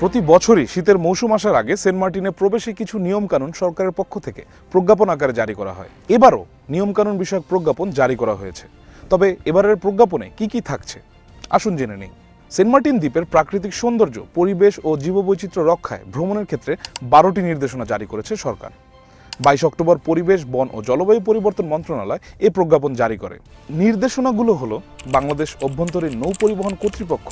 প্রতি বছরই শীতের মৌসুম আসার আগে সেন্ট মার্টিনে প্রবেশে কিছু নিয়মকানুন সরকারের পক্ষ থেকে প্রজ্ঞাপন আকারে জারি করা হয়। এবারও নিয়মকানুন বিষয়ক প্রজ্ঞাপন জারি করা হয়েছে। তবে এবারের প্রজ্ঞাপনে কি কি থাকছে? আসুন জেনে নেই। সেন্ট মার্টিন দ্বীপের প্রাকৃতিক সৌন্দর্য, পরিবেশ ও জীববৈচিত্র্য রক্ষায় ভ্রমণের ক্ষেত্রে বারোটি নির্দেশনা জারি করেছে সরকার। বাইশ অক্টোবর পরিবেশ, বন ও জলবায়ু পরিবর্তন মন্ত্রণালয় এ প্রজ্ঞাপন জারি করে। নির্দেশনাগুলো হলো বাংলাদেশ অভ্যন্তরীণ নৌ পরিবহন কর্তৃপক্ষ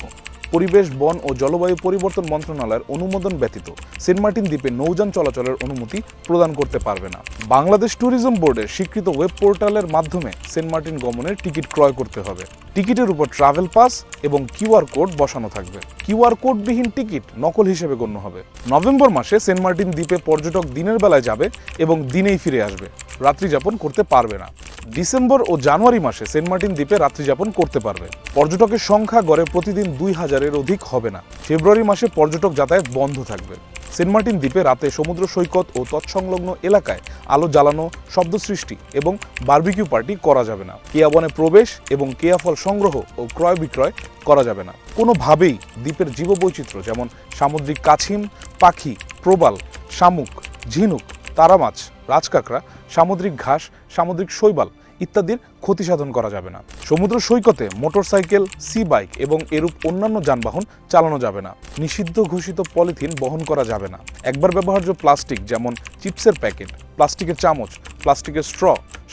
পরিবেশ, বন ও জলবায়ু পরিবর্তন মন্ত্রণালয়ের অনুমোদন ব্যতীত সেন্ট মার্টিন দ্বীপে নৌযান চলাচলের অনুমতি প্রদান করতে পারবে না। বাংলাদেশ ট্যুরিজম বোর্ডের স্বীকৃত ওয়েব পোর্টালের মাধ্যমে সেন্ট মার্টিন গমনের টিকিট ক্রয় করতে হবে। টিকিটের উপর ট্রাভেল পাস এবং কিউআর কোড বসানো থাকবে। কিউআর কোডবিহীন টিকিট নকল হিসেবে গণ্য হবে। নভেম্বর মাসে সেন্ট মার্টিন দ্বীপে পর্যটক দিনের বেলায় যাবে এবং দিনেই ফিরে আসবে। রাত্রি যাপন করতে পারবে না। ডিসেম্বর ও জানুয়ারি মাসে সেন্ট মার্টিন দ্বীপে রাত্রি যাপন করতে পারবে। পর্যটকের সংখ্যা গড়ে প্রতিদিন দুই হাজারের অধিক হবে না। ফেব্রুয়ারি মাসে পর্যটক যাতায়াত বন্ধ থাকবে। সেন্ট মার্টিন দ্বীপে রাতে সমুদ্র সৈকত ও তৎসংলগ্ন এলাকায় আলো জ্বালানো, শব্দ সৃষ্টি এবং বারবিকিউ পার্টি করা যাবে না। কেয়াবনে প্রবেশ এবং কেয়া ফল সংগ্রহ ও ক্রয় বিক্রয় করা যাবে না। কোনোভাবেই দ্বীপের জীববৈচিত্র্য যেমন সামুদ্রিক কাছিম, পাখি, প্রবাল, শামুক, ঝিনুক তারামাছ, রাজকাঁকড়া, সামুদ্রিক ঘাস, সামুদ্রিক শৈবাল ইত্যাদির ক্ষতি সাধন করা যাবে না। সমুদ্র সৈকতে মোটরসাইকেল, সি বাইক এবং এরূপ অন্যান্য যানবাহন চালানো যাবে না। নিষিদ্ধ ঘোষিত পলিথিন বহন করা যাবে না। একবার ব্যবহার্য প্লাস্টিক যেমন চিপসের প্যাকেট, প্লাস্টিকের চামচ, প্লাস্টিকের স্ট্র,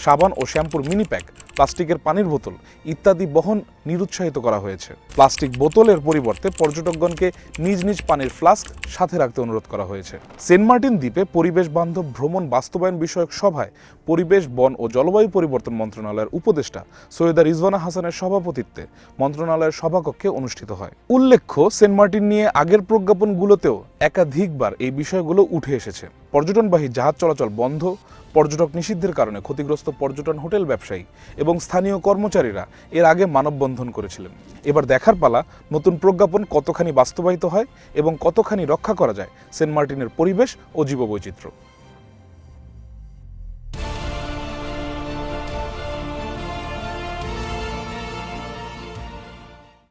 সাবান ও শ্যাম্পুর মিনি প্যাক প্লাস্টিকের পানির বোতল ইত্যাদি বহন নিরুৎসাহিত করা হয়েছে। প্লাস্টিক বোতলের পরিবর্তে পর্যটকগণকে নিজ নিজ পানির ফ্লাস্ক সাথে রাখতে অনুরোধ করা হয়েছে। সেন্ট মার্টিন দ্বীপে পরিবেশ বান্ধব ভ্রমণ বাস্তবায়ন বিষয়ক সভায় পরিবেশ, বন ও জলবায়ু পরিবর্তন মন্ত্রণালয়ের উপদেষ্টা সৈয়দা রিজওয়ানা হাসানের সভাপতিত্বে মন্ত্রণালয়ের সভাকক্ষে অনুষ্ঠিত হয়। উল্লেখ্য, সেন্ট মার্টিন নিয়ে আগের প্রজ্ঞাপনগুলোতেও একাধিকবার এই বিষয়গুলো উঠে এসেছে। পর্যটনবাহী জাহাজ চলাচল বন্ধ পর্যটক নিষিদ্ধের কারণে ক্ষতিগ্রস্ত পর্যটন হোটেল ব্যবসায়ী এবং স্থানীয় কর্মচারীরা এর আগে মানববন্ধন করেছিলেন। এবার দেখার পালা, নতুন প্রজ্ঞাপন কতখানি বাস্তবায়িত হয় এবং কতখানি রক্ষা করা যায় সেন্ট মার্টিনের পরিবেশ ও জীববৈচিত্র্য।